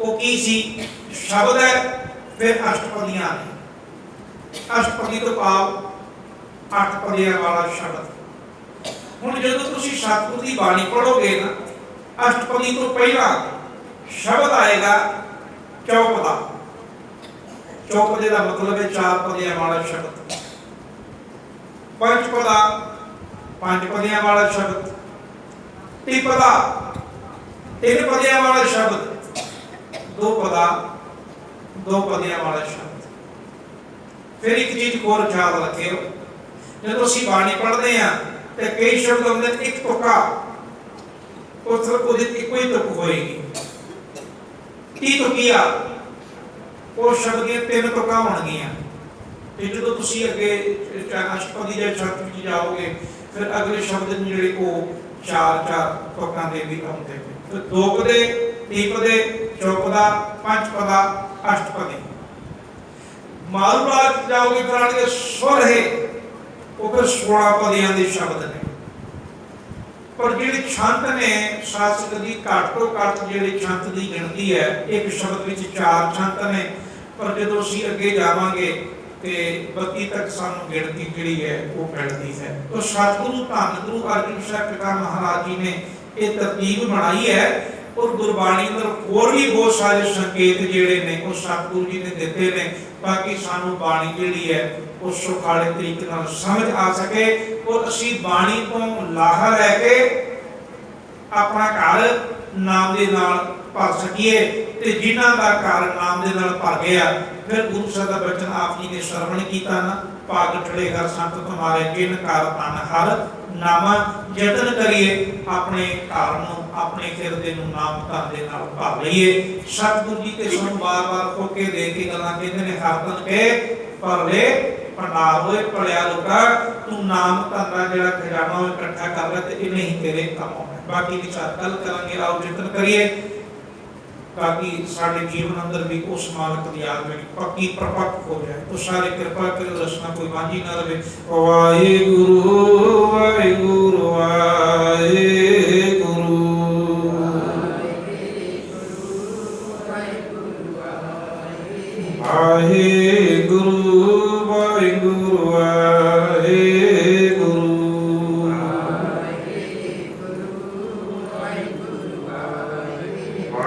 ਉਹ ਕੀ ਸੀ? ਸ਼ਬਦ ਹੈ, ਫਿਰ ਅਸ਼ਟਪਦੀਆਂ। ਨੇ ਅਸ਼ਟਪਦੀ ਤੋਂ ਭਾਵ ਅੱਠ ਪਦੀਆਂ ਵਾਲਾ ਸ਼ਬਦ। ਹੁਣ ਜਦੋਂ ਤੁਸੀਂ ਸਤਿਗੁਰ ਦੀ ਬਾਣੀ ਪੜੋਗੇ ਨਾ, ਅਸ਼ਟਪਦੀ ਤੋਂ ਪਹਿਲਾਂ ਸ਼ਬਦ ਆਏਗਾ ਚੌਪਦਾ। ਚੌਪਦੇ ਦਾ ਮਤਲਬ ਹੈ ਚਾਰ ਪਦੀਆਂ ਵਾਲਾ ਸ਼ਬਦ। ਪੰਚਪਦਾ ਪੰਜ ਪਦੀਆਂ ਵਾਲਾ ਸ਼ਬਦ। ਤ੍ਰਿਪਦਾ, ਤਿੰਨ ਪਦੀਆਂ ਵਾਲਾ ਸ਼ਬਦ। ਦੋ ਪਦਾ ਦੋ ਪਦੀਆਂ ਵਾਲਾ ਸ਼ਬਦ। ਫਿਰ ਇੱਕ ਚੀਜ਼ ਹੋਰ ਖਿਆਲ ਰੱਖਿਓ, ਜਦੋਂ ਅਸੀਂ ਬਾਣੀ ਪੜ੍ਹਦੇ ਆ ਤੇ ਕਈ ਸ਼ਬਦ ਹੁੰਦੇ ਇੱਕ ਤੁਕਾ। ਉਸ ਉਹਦੀ ਇੱਕੋ ਹੀ ਤੁਕ ਹੋਏਗੀ। ਕੀ ਤੁਕੀਆ ਉਹ ਸ਼ਬਦ ਦੀਆਂ ਤਿੰਨ ਤੁਕਾਂ ਹੋਣਗੀਆਂ। ਤੇ ਜਦੋਂ ਤੁਸੀਂ ਅੱਗੇ ਅਸ਼ਪਦੀ ਦੇ ਸ਼ਬਦ ਵਿੱਚ ਜਾਓਗੇ, ਫਿਰ ਅਗਲੇ ਸ਼ਬਦ ਜਿਹੜੇ ਉਹ ਚਾਰ ਚਾਰ ਤੁਕਾਂ ਦੇ ਵੀ ਆਉਂਦੇ ਨੇ। ਤੇ ਦੋ ਪਦੇ ਤੀਪਦੇ ਚੌਪਦਾ ਪੰਚਪਦਾ ਮਾਲੂਮਾਤ ਜਾਓਗੇ ਫਿਰ ਆਣਗੇ ਸੁਰ ਹੈ ਉਹ ਫਿਰ 16 ਪਦੀਆਂ ਦੇ ਸ਼ਬਦ ਨੇ। ਪਰ ਜਿਹੜੇ ਛੰਤ ਨੇ ਸ਼ਾਸਕ ਦੀ ਘੱਟ ਤੋਂ ਜਿਹੜੇ ਛੰਤ ਦੀ ਗਿਣਤੀ ਹੈ, ਇੱਕ ਸ਼ਬਦ ਵਿੱਚ ਚਾਰ ਛੰਤ ਨੇ। ਪਰ ਜਦੋਂ ਅਸੀਂ ਅੱਗੇ ਜਾਵਾਂਗੇ ਤੇ 32 ਤੱਕ ਸਾਨੂੰ ਗਿਣਤੀ ਜਿਹੜੀ ਹੈ, ਉਹ ਮਿਲਦੀ ਹੈ। ਤਾਂ ਸਤਿਗੁਰੂ ਧੰਨ ਗੁਰੂ ਅਰਜਨ ਸਾਹਿਬ ਪਿਤਾ ਮਹਾਰਾਜ ਜੀ ਨੇ ਇਹ ਤਰਤੀਬ ਬਣਾਈ ਹੈ ਔਰ ਗੁਰਬਾਣੀ ਅੰਦਰ ਹੋਰ ਵੀ ਬਹੁਤ ਸਾਰੇ ਸੰਕੇਤ ਜਿਹੜੇ ਨੇ, ਉਹ ਸਤਿਗੁਰੂ ਜੀ ਨੇ ਦਿੱਤੇ ਨੇ ਤਾਂ ਕਿ ਸਾਨੂੰ ਬਾਣੀ ਜਿਹੜੀ ਹੈ, ਉਹ ਸੁਖਾਲੇ ਤਰੀਕੇ ਨਾਲ ਸਮਝ ਆ ਸਕੇ ਔਰ ਅਸੀਂ ਬਾਣੀ ਤੋਂ ਲਾਹਾ ਲੈ ਕੇ ਆਪਣਾ ਘਰ ਨਾਮ ਦੇ ਨਾਲ ਭਰ ਸਕੀਏ ਤੇ ਜਿਨ੍ਹਾਂ ਦਾ ਘਰ ਨਾਮ ਦੇ ਨਾਲ ਭਰ ਗਿਆ, ਫਿਰ ਗੁਰੂ ਸਾਹਿਬ ਦਾ ਬਚਨ ਆਪ ਜੀ ਨੇ ਸ਼ਰਵਣ ਕੀਤਾ ਨਾ, ਭਾਗ ਠੜੇ ਘਰ ਸੰਤ ਤੁਮਾਰੇ, ਜਿਨ ਘਰ ਤਨ ਹਰ ਨਾਮਾ, ਯਤਨ ਕਰੀਏ ਆਪਣੇ ਘਰ ਨੂੰ ਆਪਣੇ ਹਿਰਦੇ ਨੂੰ ਨਾਮ ਧਨ ਦੇ ਨਾਲ ਭਰ ਲਈਏ। ਸਤਿਗੁਰੂ ਜੀ ਤੇ ਸਾਨੂੰ ਬਾਰ-ਬਾਰ ਖੋਕੇ ਦੇ ਕੇ ਗੱਲਾਂ ਕਹਿੰਦੇ ਨੇ, ਹਰ ਕੇ ਭਰ ਲੈ ਭੰਡਾਰ ਹੋਏ ਪੜਿਆ ਲੋਕਾ, ਤੂੰ ਨਾਮ ਧਨ ਦਾ ਜਿਹੜਾ ਖਜ਼ਾਨਾ ਉਹ ਇਕੱਠਾ ਕਰ ਲੈ ਤੇ ਇਹ ਨਹੀਂ ਤੇਰੇ ਕੰਮ ਆਉਣਾ। ਬਾਕੀ ਵਿਚਾਰ ਕੱਲ ਕਰਾਂਗੇ, ਆਓ ਚਿੰਤਨ ਕਰੀਏ। ਤਾਂ ਕਿ ਸਾਡੇ ਜੀਵਨ ਅੰਦਰ ਵੀ ਉਸ ਮਾਲਕ ਦੀ ਯਾਦ ਵਿੱਚ ਪੱਕੀ ਪ੍ਰਪੱਕ ਹੋ ਜਾਏ। ਤੋ ਸਾਰੇ ਕਿਰਪਾ ਕਰੋ ਰਸਨਾ ਕੋਈ ਵਾਂਝੀ ਨਾ ਰਵੇ। ਵਾਹਿਗੁਰੂ ਵਾਹਿਗੁਰੂ। ਵਾਹਿਗੁਰੂ